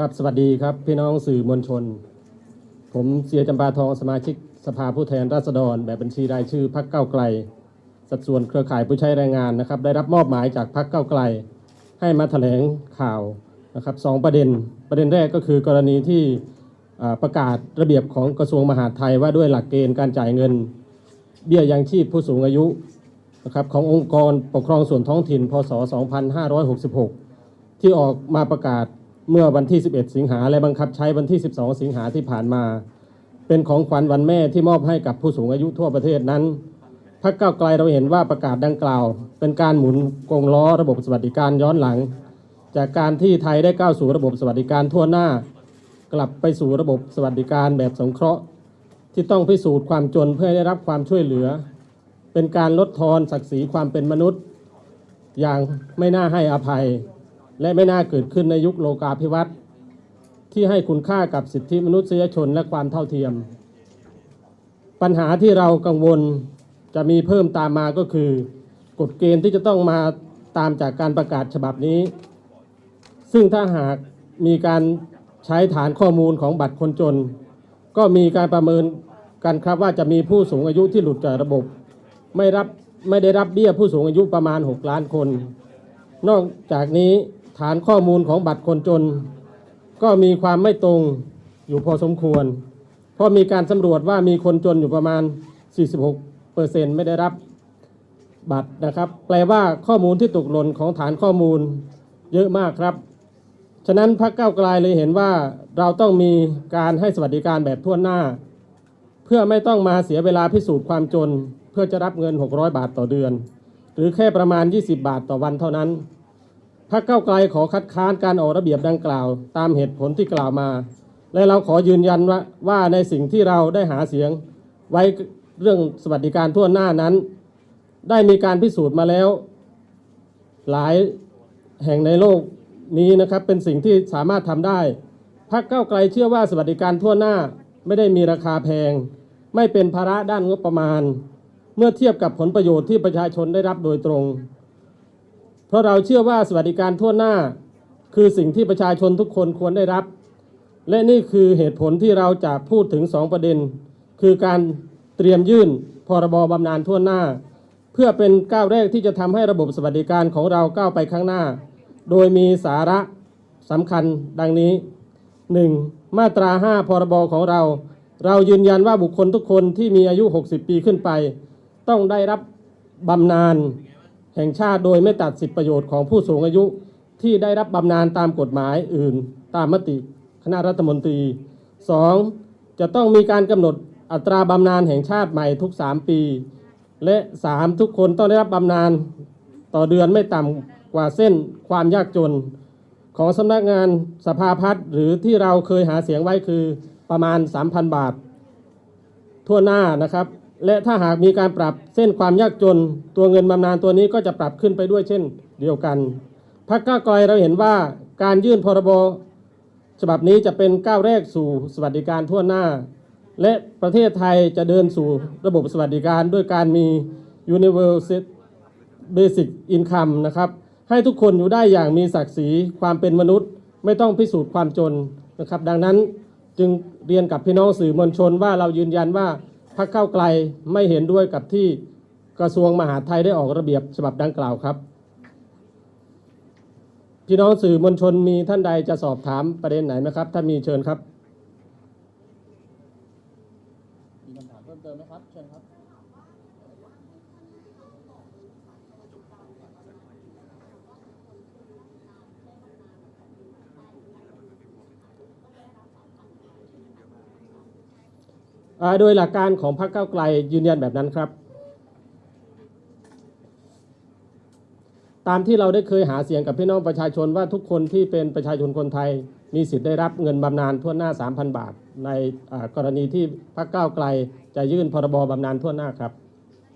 ครับสวัสดีครับพี่น้องสื่อมวลชน ผมเสียจำปาทองสมาชิกสภาผู้แทนราษฎร แบบบัญชีรายชื่อพักเก้าไกล สัดส่วนเครือข่ายผู้ใช้แรงงานนะครับ ได้รับมอบหมายจากพักเก้าไกล ให้มาแถลงข่าวนะครับสองประเด็นประเด็นแรกก็คือกรณีที่ประกาศระเบียบของกระทรวงมหาดไทยว่าด้วยหลักเกณฑ์การจ่ายเงิน เบี้ยยังชีพผู้สูงอายุนะครับขององค์กรปกครองส่วนท้องถิ่น พศ 2566 ที่ออกมาประกาศ เมื่อวันที่ 11 สิงหาและบังคับใช้วันที่ 12 สิงหาที่ผ่านมา เป็นของขวัญวันแม่ที่มอบให้กับผู้สูงอายุทั่วประเทศนั้นพรรคก้าวไกลเราเห็นว่าประกาศดังกล่าว เป็นการหมุนกงล้อระบบสวัสดิการย้อนหลัง จากการที่ไทยได้ก้าวสู่ระบบสวัสดิการทั่วหน้า กลับไปสู่ระบบสวัสดิการแบบสงเคราะห์ ที่ต้องพิสูจน์ความจนเพื่อได้รับความช่วยเหลือ เป็นการลดทอนศักดิ์ศรีความเป็นมนุษย์ อย่างไม่น่าให้อภัย และไม่น่าเกิดขึ้นในยุคโลกาภิวัตน์ที่ให้คุณค่ากับสิทธิมนุษยชนและความเท่าเทียม ปัญหาที่เรากังวลจะมีเพิ่มตามมาก็คือ กฎเกณฑ์ที่จะต้องมาตามจากการประกาศฉบับนี้ ซึ่งถ้าหากมีการใช้ฐานข้อมูลของบัตรคนจน ก็มีการประเมินกันครับว่าจะมีผู้สูงอายุที่หลุดจากระบบ ไม่รับไม่ได้รับเบี้ยผู้สูงอายุประมาณ 6 ล้านคน นอกจากนี้ ฐานข้อมูลของบัตรคนจน ก็มีความไม่ตรงอยู่พอสมควร เพราะมีการสำรวจว่ามีคนจนอยู่ประมาณ 46เปอร์เซ็นต์ไม่ได้รับบัตรนะครับ แปลว่าข้อมูลที่ตกหล่นของฐานข้อมูลเยอะมากครับ ฉะนั้นพรรคก้าวไกลเลยเห็นว่าเราต้องมีการให้สวัสดิการแบบทั่วหน้า เพื่อไม่ต้องมาเสียเวลาพิสูจน์ความจน เพื่อจะรับเงิน 600 บาทต่อเดือน หรือแค่ประมาณ 20 บาทต่อวันเท่านั้น พรรคเก้าไกลขอคัดค้านการออกระเบียบดังกล่าว ตามเหตุผลที่กล่าวมา และเราขอยืนยันว่าว่าในสิ่งที่เราได้หาเสียงไว้เรื่องสวัสดิการทั่วหน้านั้น ได้มีการพิสูจน์มาแล้ว หลายแห่งในโลกนี้นะครับเป็นสิ่งที่สามารถทำได้พรรคเก้าไกลเชื่อว่าสวัสดิการทั่วหน้าไม่ได้มีราคาแพง ไม่เป็นภาระด้านงบประมาณ เมื่อเทียบกับผลประโยชน์ที่ประชาชนได้รับโดยตรง ราะเราเชื่อว่าสวัสดิการทั่วหน้า คือสิ่งที่ประชาชนทุกคนควรได้รับ และนี่คือเหตุผลที่เราจะพูดถึงสองประเด็น คือการเตรียมยื่นพรบบำนาญทั่วหน้า เพื่อเป็นก้าวแรกที่จะทำให้ระบบสวัสดิการของเราก้าวไปข้างหน้า โดยมีสาระสำคัญดังนี้ 1. มาตรา 5 พรบของเรา เรายืนยันว่าบุคคลทุกคนที่มีอายุ 60 ปีขึ้นไป ต้องได้รับบำนาญ แห่งชาติโดยไม่ตัดสิทธิประโยชน์ของผู้สูงอายุที่ได้รับบำนาญตามกฎหมายอื่น ตามมติคณะรัฐมนตรี 2. จะต้องมีการกำหนดอัตราบำนาญแห่งชาติใหม่ทุก 3 ปี และ 3 ทุกคนต้องได้รับบำนาญต่อเดือนไม่ต่ำกว่าเส้นความยากจน ของสำนักงานสภาพัฒน์หรือที่เราเคยหาเสียงไว้คือประมาณ 3,000 บาท ทั่วหน้านะครับ และถ้าหากมีการปรับเส้นความยากจน ตัวเงินบำนาญตัวนี้ก็จะปรับขึ้นไปด้วยเช่นเดียวกันพรรคก้าวไกลเราเห็นว่าการยื่นพรบฉบับนี้จะเป็นก้าวแรกสู่สวัสดิการทั่วหน้า และประเทศไทยจะเดินสู่ระบบสวัสดิการด้วยการมี Universal Basic Income นะครับ ให้ทุกคนอยู่ได้อย่างมีศักดิ์ศรีความเป็นมนุษย์ ไม่ต้องพิสูจน์ความจนนะครับ ดังนั้นจึงเรียนกับพี่น้องสื่อมวลชนว่าเรายืนยันว่า พรรคก้าวไกลไม่เห็นด้วยกับที่กระทรวงมหาดไทยได้ออกระเบียบฉบับดังกล่าวครับ พี่น้องสื่อมวลชนมีท่านใดจะสอบถามประเด็นไหนไหมครับ ถ้ามีเชิญครับ มีคำถามเพิ่มเติมไหมครับ เชิญครับ โดยหลักการของพรรคก้าวไกลยืนยันแบบนั้นครับ ตามที่เราได้เคยหาเสียงกับพี่น้องประชาชนว่าทุกคนที่เป็นประชาชนคนไทย มีสิทธิ์ได้รับเงินบำนาญทั่วหน้า 3,000 บาท ในกรณีที่พรรคก้าวไกลจะยื่นพรบ บำนาญทั่วหน้าครับ